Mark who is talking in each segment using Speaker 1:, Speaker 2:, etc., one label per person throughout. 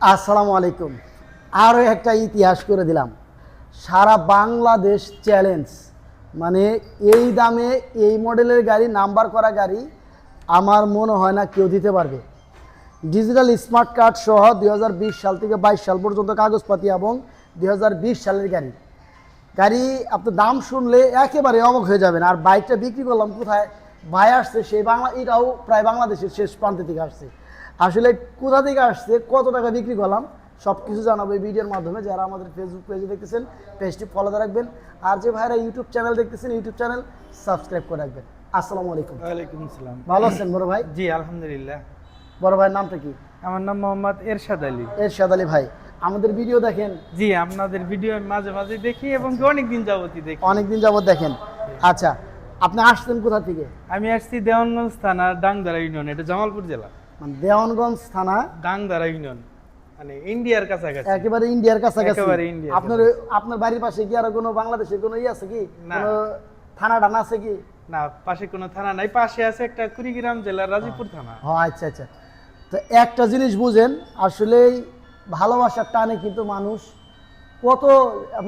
Speaker 1: আসসালামু আলাইকুম। আরও একটা ইতিহাস করে দিলাম। সারা বাংলাদেশ চ্যালেঞ্জ। মানে এই দামে এই মডেলের গাড়ি, নাম্বার করা গাড়ি আমার মনে হয় না কেউ দিতে পারবে। ডিজিটাল স্মার্ট কার্ড সহ দু হাজার বিশ সাল থেকে বাইশ সাল পর্যন্ত কাগজপাতি এবং দু হাজার বিশ সালের গাড়ি। গাড়ি আপনার দাম শুনলে একেবারে অবাক হয়ে যাবেন। আর বাইকটা বিক্রি করলাম কোথায়? ভাই আসছে সেই বাংলা এটাও প্রায় বাংলাদেশের শেষ প্রান্ত থেকে আসছে। আসলে কোথা থেকে আসছে কত টাকা বিক্রি করলাম সব কিছু জানাব এই ভিডিওর মাধ্যমে। যারা আমাদের ফেসবুক পেজে দেখতেছেন পেজটি ফলো রাখবেন। আর যে ভাইরা ইউটিউব চ্যানেল দেখতেছেন ইউটিউব চ্যানেল সাবস্ক্রাইব করে রাখবেন। আসসালামু আলাইকুম।
Speaker 2: ওয়ালাইকুম আসসালাম।
Speaker 1: ভালো আছেন বড় ভাই?
Speaker 2: জি আলহামদুলিল্লাহ।
Speaker 1: বড় ভাইয়ের নামটা কি?
Speaker 2: আমার নাম মোহাম্মদ এরশাদ আলী।
Speaker 1: এরশাদ আলী ভাই আমাদের ভিডিও দেখেন।
Speaker 2: জি আপনাদের ভিডিও মাঝে মাঝে দেখি এবং অনেক দিন যাবতই দেখি।
Speaker 1: অনেক দিন যাবত দেখেন। আচ্ছা আপনি আসছেন কোথা থেকে?
Speaker 2: আমি আসছি দেওয়ানগঞ্জ থানা ডাংদারা ইউনিয়ন এটা জামালপুর জেলা।
Speaker 1: মানে দেওয়ানগঞ্জ থানা
Speaker 2: ডাংদারা ইউনিয়ন। মানে ইন্ডিয়ার কাছাকাছি।
Speaker 1: একেবারে ইন্ডিয়ার কাছাকাছি।
Speaker 2: একেবারে ইন্ডিয়ার
Speaker 1: আপনার আপনার বাড়ির পাশে কি আর কোনো বাংলাদেশের কোনো ইয়ে আছে কি। কোনো থানা টানা আছে কি?
Speaker 2: না পাশে কোনো থানা নাই। পাশে আছে একটা কুড়িগ্রাম জেলার রাজীবপুর থানা।
Speaker 1: ও আচ্ছা আচ্ছা। তো একটা জিনিস বুঝেন আসলেই ভালোবাসার টানে কিন্তু মানুষ কত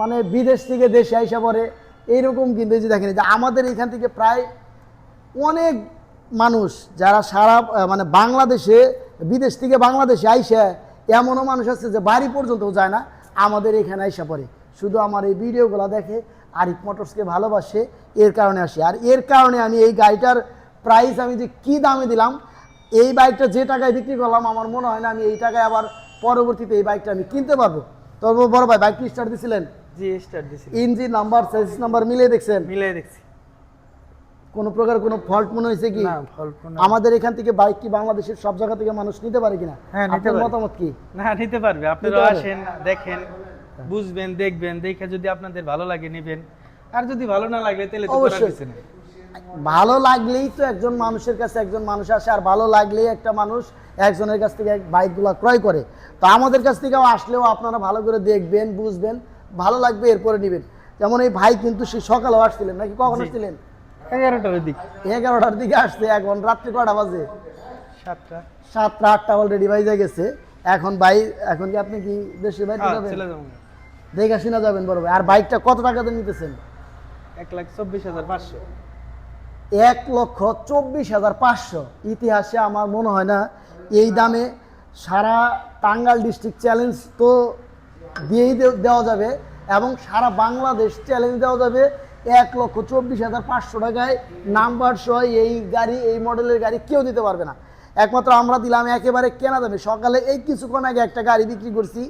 Speaker 1: মানে বিদেশ থেকে দেশে আইসা পরে এইরকম কিন্তু যে দেখেন যে আমাদের এখান থেকে প্রায় অনেক মানুষ যারা সারা মানে বাংলাদেশে বিদেশ থেকে বাংলাদেশে আইসা এমনও মানুষ আছে যে বাড়ি পর্যন্ত যায় না আমাদের এখানে আইসা পড়ে। শুধু আমার এই ভিডিওগুলো দেখে আরিফ মোটরসকে ভালোবাসে এর কারণে আসে। আর এর কারণে আমি এই গাড়িটার প্রাইস আমি যে কি দামে দিলাম এই বাইকটা যে টাকায় বিক্রি করলাম আমার মনে হয় না আমি এই টাকায় আবার পরবর্তীতে এই বাইকটা আমি কিনতে পারব। তবে বড় ভাই বাইক বাইকটি স্টার্ট দিছিলেন?
Speaker 2: জি স্টার্ট দিছি
Speaker 1: ইঞ্জিন নাম্বার সাইজ নাম্বার মিলিয়ে দেখছেন?
Speaker 2: মিলাই দেখছি।
Speaker 1: কোনো প্রকার কোনো ফল্ট মনে হয়েছে কি? আমাদের এখান থেকে বাইক কি বাংলাদেশের সব জায়গা থেকে মানুষ নিতে পারে কিনা?
Speaker 2: হ্যাঁ,
Speaker 1: আপনার মতামত কি?
Speaker 2: না নিতে পারবে। আপনারা আসেন দেখেন বুঝবেন দেখবেন দেখে যদি আপনাদের ভালো লাগে নেবেন। আর যদি ভালো না লাগে তাহলে তো করার। কিছু নেই।
Speaker 1: ভালো লাগলেই তো একজন মানুষের কাছে একজন মানুষ আসে আর ভালো লাগলেই একটা মানুষ একজনের কাছ থেকে বাইকগুলো ক্রয় করে। তো আমাদের কাছ থেকেও আসলেও আপনারা ভালো করে দেখবেন বুঝবেন ভালো লাগবে এরপরে নেবেন। যেমন এই ভাই কিন্তু সে সকালেও আসছিলেন নাকি কখন আসছিলেন?
Speaker 2: এগারোটার দিক।
Speaker 1: এগারোটার দিকে আসছে এখন রাত্রি কটা বাজে?
Speaker 2: সাতটা।
Speaker 1: সাতটা আটটা অলরেডি বাইজে গেছে। এখন ভাই এখন কি আপনি কি দেশের বাইরে
Speaker 2: হ্যাঁ,
Speaker 1: যাবেন? দেখে শুনে যাবেন বড় ভাই। আর বাইকটা কত টাকাতে নিতেছেন?
Speaker 2: এক লাখ চব্বিশ হাজার পাঁচশো।
Speaker 1: এক লক্ষ চব্বিশ হাজার পাঁচশো। ইতিহাসে আমার মনে হয় না এই দামে সারা টাঙ্গাল ডিস্ট্রিক্ট চ্যালেঞ্জ তো দিয়েই দেওয়া যাবে এবং সারা বাংলাদেশ চ্যালেঞ্জ দেওয়া যাবে এক লক্ষ চব্বিশ হাজার পাঁচশো টাকায় নাম্বার সহ এই গাড়ি, এই মডেলের গাড়ি কেউ দিতে পারবে না। একমাত্র আমরা দিলাম একেবারে কেনা দামে। সকালে এই কিছুক্ষণ আগে একটা গাড়ি বিক্রি করছি।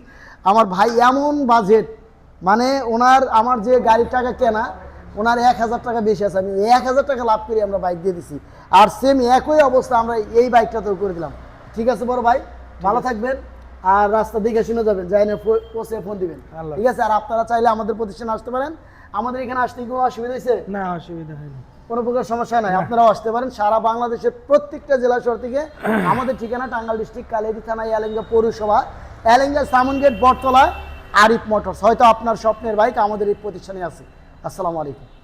Speaker 1: আমার ভাই এমন বাজেট মানে ওনার, আমার যে গাড়ির টাকা কেনা, ওনার এক হাজার টাকা বেশি আছে। আমি এক হাজার টাকা লাভ করে আমরা বাইক দিয়ে দিছি। আর সেম একই অবস্থা আমরা এই বাইকটাতেও করে দিলাম। ঠিক আছে বড় ভাই? ভালো থাকবেন। আর রাস্তা দিকে শুনে যাবেন যাই না পৌঁছে ফোন দিবেন। ঠিক আছে? আর আপনারা চাইলে আমাদের প্রতিষ্ঠানে আসতে পারেন। আমাদের এখানে আসতে কোনো অসুবিধা হয়েছে?
Speaker 2: না অসুবিধা হয়নি।
Speaker 1: কোনো প্রকার সমস্যা নাই। আপনারাও আসতে পারেন। সারা বাংলাদেশের প্রত্যেকটা জেলা শহর থেকে আমাদের ঠিকানা টাঙ্গাল ডিস্ট্রিক্ট কালেরি থানা এলেঙ্গা পৌরসভা এলেঙ্গা সামন গেট বটতলা আরিফ মোটরস। হয়তো আপনার স্বপ্নের বাইক আমাদের এই প্রতিষ্ঠানে আছে। আসসালামু আলাইকুম।